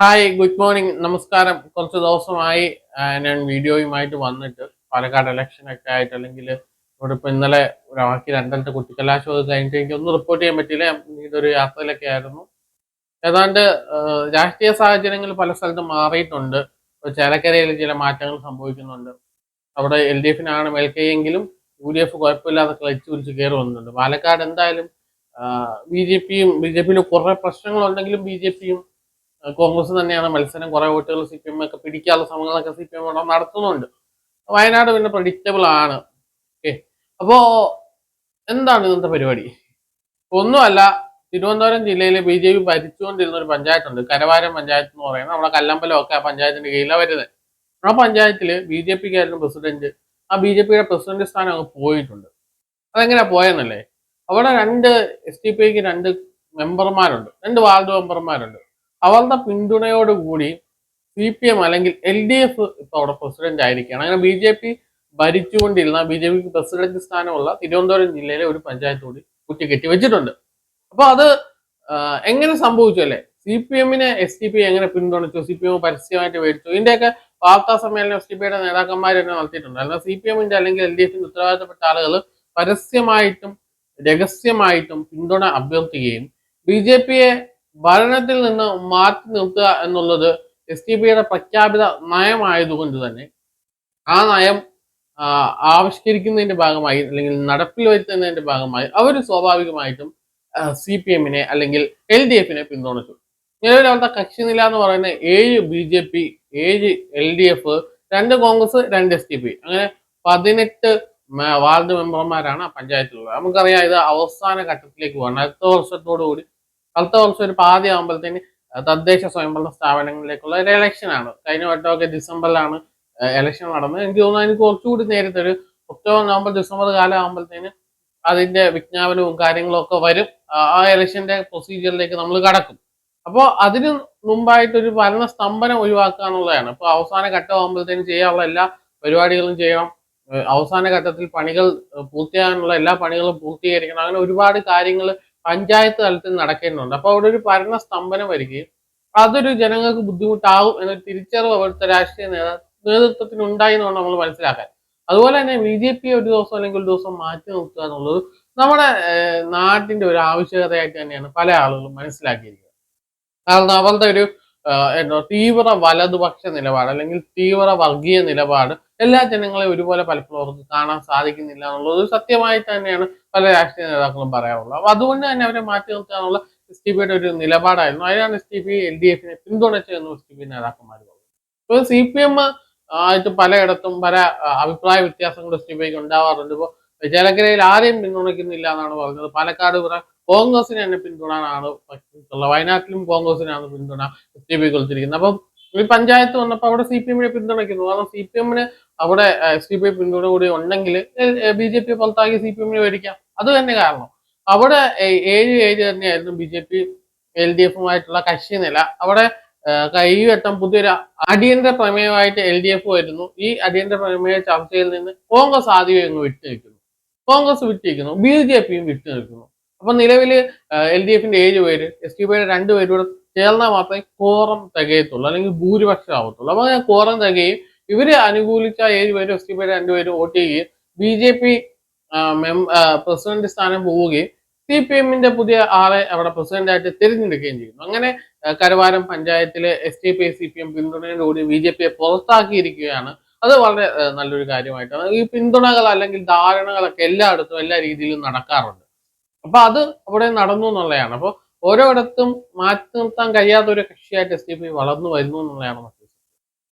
Hi good morning നമസ്കാരം. കുറച്ച് ദിവസമായി ഞാൻ വീഡിയോയുമായിട്ട് വന്നിട്ട് പാലക്കാട് ഇലക്ഷൻ ഒക്കെ ആയിട്ട് അല്ലെങ്കിൽ ഇവിടെ ഇപ്പൊ ഇന്നലെ ബാക്കി രണ്ടരത്തെ കുട്ടിക്കലാശോധന കഴിഞ്ഞിട്ട് എനിക്കൊന്നും റിപ്പോർട്ട് ചെയ്യാൻ പറ്റിയില്ല. ഇതൊരു യാത്രയിലൊക്കെ ആയിരുന്നു. ഏതാണ്ട് രാഷ്ട്രീയ സാഹചര്യങ്ങൾ പല സ്ഥലത്തും മാറിയിട്ടുണ്ട്. ചേലക്കരയിൽ ചില മാറ്റങ്ങൾ സംഭവിക്കുന്നുണ്ട്. അവിടെ എൽ ഡി എഫിനാണ് മേൽക്കൈയെങ്കിലും യു ഡി എഫ് കുഴപ്പമില്ലാതെ ക്ലച്ച് പിടിച്ച് കയറി വന്നിട്ടുണ്ട്. പാലക്കാട് എന്തായാലും ബി ജെ പിയും ബി ജെ പിയിൽ കുറേ പ്രശ്നങ്ങളുണ്ടെങ്കിലും ബി ജെ പിയും കോൺഗ്രസ് തന്നെയാണ് മത്സരം കുറെ വോട്ടുകൾ സി പി എം ഒക്കെ പിടിക്കാനുള്ള ശ്രമങ്ങളൊക്കെ സി പി എം ഇവിടെ നടത്തുന്നുണ്ട്. വയനാട് പിന്നെ പ്രഡിക്റ്റബിൾ ആണ്. ഓക്കെ അപ്പോ എന്താണ് ഇന്നത്തെ പരിപാടി? ഒന്നുമല്ല തിരുവനന്തപുരം ജില്ലയിൽ ബി ജെ പി ഭരിച്ചുകൊണ്ടിരുന്ന ഒരു പഞ്ചായത്തുണ്ട്. കരവാരം പഞ്ചായത്ത് എന്ന് പറയുന്നത്. നമ്മുടെ കല്ലമ്പലം ഒക്കെ ആ പഞ്ചായത്തിന്റെ കീഴിലാണ് വരുന്നത്. ആ പഞ്ചായത്തിൽ ബി ജെ പിക്ക് ആയിരുന്നു പ്രസിഡന്റ്. ആ ബി ജെ പിയുടെ പ്രസിഡന്റ് സ്ഥാനം അങ്ങ് പോയിട്ടുണ്ട്. അതെങ്ങനെ പോയെന്നല്ലേ? അവിടെ രണ്ട് എസ് ടി പിക്ക് രണ്ട് മെമ്പർമാരുണ്ട്. രണ്ട് വാർഡ് മെമ്പർമാരുണ്ട്. അവരുടെ പിന്തുണയോടുകൂടി സി പി എം അല്ലെങ്കിൽ എൽ ഡി എഫ് ഇപ്പൊ അവിടെ പ്രസിഡന്റ് ആയിരിക്കുകയാണ്. അങ്ങനെ ബി ജെ പി ഭരിച്ചുകൊണ്ടിരുന്ന ബി ജെ പിക്ക് പ്രസിഡന്റ് സ്ഥാനമുള്ള തിരുവനന്തപുരം ജില്ലയിലെ ഒരു പഞ്ചായത്ത് കൂടി കുറ്റിക്കെട്ടി വെച്ചിട്ടുണ്ട്. അപ്പോൾ അത് എങ്ങനെ സംഭവിച്ചു അല്ലേ? സി പി എമ്മിനെ എസ് ടി പി എങ്ങനെ പിന്തുണച്ചു? സി പി എം പരസ്യമായിട്ട് മേടിച്ചു? ഇതിന്റെയൊക്കെ വാർത്താ സമ്മേളനം എസ് ടി പിയുടെ നേതാക്കന്മാർ തന്നെ നടത്തിയിട്ടുണ്ട് അല്ലെങ്കിൽ സി പി എമ്മിന്റെ അല്ലെങ്കിൽ എൽ ഡി എഫിന്റെ ഉത്തരവാദിത്തപ്പെട്ട ആളുകൾ പരസ്യമായിട്ടും രഹസ്യമായിട്ടും പിന്തുണ അഭ്യർത്ഥിക്കുകയും ബി ജെ പിയെ ഭരണത്തിൽ നിന്ന് മാറ്റി നിർത്തുക എന്നുള്ളത് എസ് ടി പിയുടെ പ്രഖ്യാപിത നയമായതുകൊണ്ട് തന്നെ ആ നയം ആവിഷ്കരിക്കുന്നതിന്റെ ഭാഗമായി അല്ലെങ്കിൽ നടപ്പിൽ വരുത്തുന്നതിന്റെ ഭാഗമായി അവർ സ്വാഭാവികമായിട്ടും സി പി എമ്മിനെ അല്ലെങ്കിൽ എൽ ഡി എഫിനെ പിന്തുണച്ചു. നിലവിൽ അവരുടെ കക്ഷി നില എന്ന് പറയുന്ന ഏഴ് ബി ജെ പി ഏഴ് എൽ ഡി എഫ് രണ്ട് കോൺഗ്രസ് രണ്ട് എസ് ടി പി അങ്ങനെ പതിനെട്ട് വാർഡ് മെമ്പർമാരാണ് പഞ്ചായത്തിലുള്ളത്. നമുക്കറിയാം ഇത് അവസാന ഘട്ടത്തിലേക്ക് പോകണം അടുത്ത വർഷത്തോടു കൂടി അടുത്ത വർഷം ഒരു പാതി ആകുമ്പോഴത്തേന് തദ്ദേശ സ്വയംഭരണ സ്ഥാപനങ്ങളിലേക്കുള്ള ഒരു ഇലക്ഷനാണ് കഴിഞ്ഞ വട്ടമൊക്കെ ഡിസംബറിലാണ് ഇലക്ഷൻ നടന്നത്. എനിക്ക് തോന്നുന്നു അതിന് കുറച്ചുകൂടി നേരത്തെ ഒരു ഒക്ടോബർ നവംബർ ഡിസംബർ കാലം ആകുമ്പോഴത്തേന് അതിന്റെ വിജ്ഞാപനവും കാര്യങ്ങളും ഒക്കെ വരും. ആ- ഇലക്ഷന്റെ പ്രൊസീജിയറിലേക്ക് നമ്മൾ കടക്കും. അപ്പോൾ അതിന് മുമ്പായിട്ട് ഒരു ഭരണ സ്തംഭനം ഒഴിവാക്കുക എന്നുള്ളതാണ് ഇപ്പോൾ അവസാന ഘട്ടമാകുമ്പോഴത്തേനും ചെയ്യാനുള്ള എല്ലാ പരിപാടികളും ചെയ്യണം അവസാന ഘട്ടത്തിൽ പണികൾ പൂർത്തിയാകാനുള്ള എല്ലാ പണികളും പൂർത്തീകരിക്കണം. അങ്ങനെ ഒരുപാട് കാര്യങ്ങൾ പഞ്ചായത്ത് തലത്തിൽ നടക്കേണ്ടതുണ്ട്. അപ്പോൾ അവിടെ ഒരു ഭരണ സ്തംഭനം വരികയും അതൊരു ജനങ്ങൾക്ക് ബുദ്ധിമുട്ടാവും എന്നൊരു തിരിച്ചറിവ് അവിടുത്തെ രാഷ്ട്രീയ നേതാ നേതൃത്വത്തിന് ഉണ്ടായി എന്നാണ് നമ്മൾ മനസ്സിലാക്കാൻ. അതുപോലെ തന്നെ ബി ജെ പി ഒരു ദിവസം അല്ലെങ്കിൽ ഒരു ദിവസം മാറ്റി നിർത്തുക എന്നുള്ളത് നമ്മുടെ നാട്ടിന്റെ ഒരു ആവശ്യകതയായിട്ട് തന്നെയാണ് പല ആളുകളും മനസ്സിലാക്കിയിരിക്കുന്നത്. കാരണം അവരുടെ ഒരു തീവ്ര വലതുപക്ഷ നിലപാട് അല്ലെങ്കിൽ തീവ്ര വർഗീയ നിലപാട് എല്ലാ ജനങ്ങളെയും ഒരുപോലെ പലപ്പോഴും അവർക്ക് കാണാൻ സാധിക്കുന്നില്ല എന്നുള്ളത് ഒരു സത്യമായിട്ട് തന്നെയാണ് പല രാഷ്ട്രീയ നേതാക്കളും പറയാറുള്ളത്. അപ്പൊ അതുകൊണ്ട് തന്നെ അവരെ മാറ്റി നിർത്താനുള്ള എസ് ടി പിയുടെ ഒരു നിലപാടായിരുന്നു. അതിനാണ് S T P L D എഫിനെ പിന്തുണച്ചതെന്ന് എസ് ടി പി നേതാക്കന്മാർ പറഞ്ഞു. സി പി എം ആയിട്ട് പലയിടത്തും പല അഭിപ്രായ വ്യത്യാസങ്ങൾ എസ് ടി പിക്ക് ഉണ്ടാവാറുണ്ട്. ഇപ്പോൾ ചേലക്കരയിൽ ആരെയും പിന്തുണയ്ക്കുന്നില്ല എന്നാണ് പറഞ്ഞത്. പാലക്കാട് കോൺഗ്രസിന് തന്നെ പിന്തുണാനാണ് ഉള്ളത് വയനാട്ടിലും കോൺഗ്രസിനാണ് പിന്തുണ പി കൊടുത്തിരിക്കുന്നത് അപ്പം ഈ പഞ്ചായത്ത് വന്നപ്പോൾ അവിടെ സി പി എമ്മിനെ പിന്തുണയ്ക്കുന്നു. കാരണം സി പി എമ്മിന് അവിടെ എസ് ഡി പി പിന്തുണ കൂടി ഉണ്ടെങ്കിൽ ബി ജെ പി പുറത്താക്കി സി പി എമ്മിനെ മേടിക്കാം അത് തന്നെ കാരണം. അവിടെ ഏഴ് ഏഴ് തന്നെയായിരുന്നു B J P L D എഫുമായിട്ടുള്ള കക്ഷി നില. അവിടെ കൈവട്ടം പുതിയൊരു അടിയന്തര പ്രമേയമായിട്ട് എൽ ഡി എഫ് വരുന്നു. ഈ അടിയന്തര പ്രമേയ ചർച്ചയിൽ നിന്ന് കോൺഗ്രസ് ആദ്യം ഇങ്ങ് വിട്ടു നിൽക്കുന്നു കോൺഗ്രസ് വിട്ടിരിക്കുന്നു ബി ജെ പിയും വിട്ടു നിൽക്കുന്നു അപ്പൊ നിലവിൽ എൽ ഡി എഫിന്റെ ഏഴ് പേര് എസ് ഡി പിയുടെ രണ്ട് കൂടെ ചേർന്നാൽ മാത്രമേ കോറം തികയത്തുള്ളൂ അല്ലെങ്കിൽ ഭൂരിപക്ഷം ആവത്തുള്ളൂ. അപ്പൊ കോറം തികയും ഇവർ അനുകൂലിച്ച ഏഴ് പേരും എസ് ഡി പിയുടെ രണ്ടുപേരും വോട്ട് ചെയ്യുകയും ബി ജെ പി പ്രസിഡന്റ് സ്ഥാനം പോവുകയും സി പി എമ്മിന്റെ പുതിയ ആളെ അവിടെ പ്രസിഡന്റായിട്ട് തിരഞ്ഞെടുക്കുകയും ചെയ്യുന്നു. അങ്ങനെ കരവാരം പഞ്ചായത്തിലെ S D P C P M പിന്തുണയോടുകൂടി B J പിയെ പുറത്താക്കിയിരിക്കുകയാണ്. അത് വളരെ നല്ലൊരു കാര്യമായിട്ടാണ്. ഈ പിന്തുണകൾ അല്ലെങ്കിൽ ധാരണകളൊക്കെ എല്ലായിടത്തും എല്ലാ രീതിയിലും നടക്കാറുണ്ട്. അപ്പൊ അത് അവിടെ നടന്നു എന്നുള്ളതാണ്. അപ്പൊ ഓരോയിടത്തും മാറ്റി നിർത്താൻ കഴിയാത്ത ഒരു കക്ഷിയായിട്ട് എസ് ഡി പി വളർന്നു വരുന്നു എന്നുള്ളതാണ്.